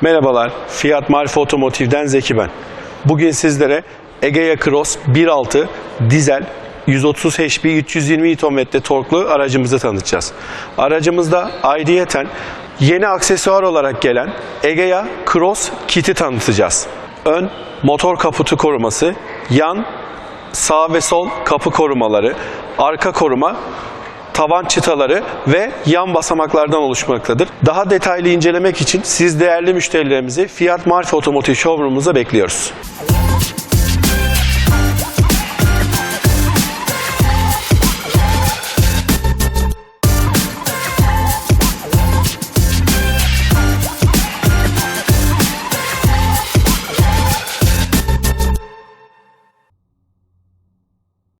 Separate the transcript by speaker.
Speaker 1: Merhabalar, Fiat Marif Otomotiv'den Zeki ben. Bugün sizlere Egea Cross 1.6 dizel 130 HP 320 Nm torklu aracımızı tanıtacağız. Aracımızda ayrıyeten yeni aksesuar olarak gelen Egea Cross kiti tanıtacağız. Ön motor kaputu koruması, yan sağ ve sol kapı korumaları, arka koruma tavan çıtaları ve yan basamaklardan oluşmaktadır. Daha detaylı incelemek için siz değerli müşterilerimizi Fiat Marif Otomotiv Showroom'umuza bekliyoruz.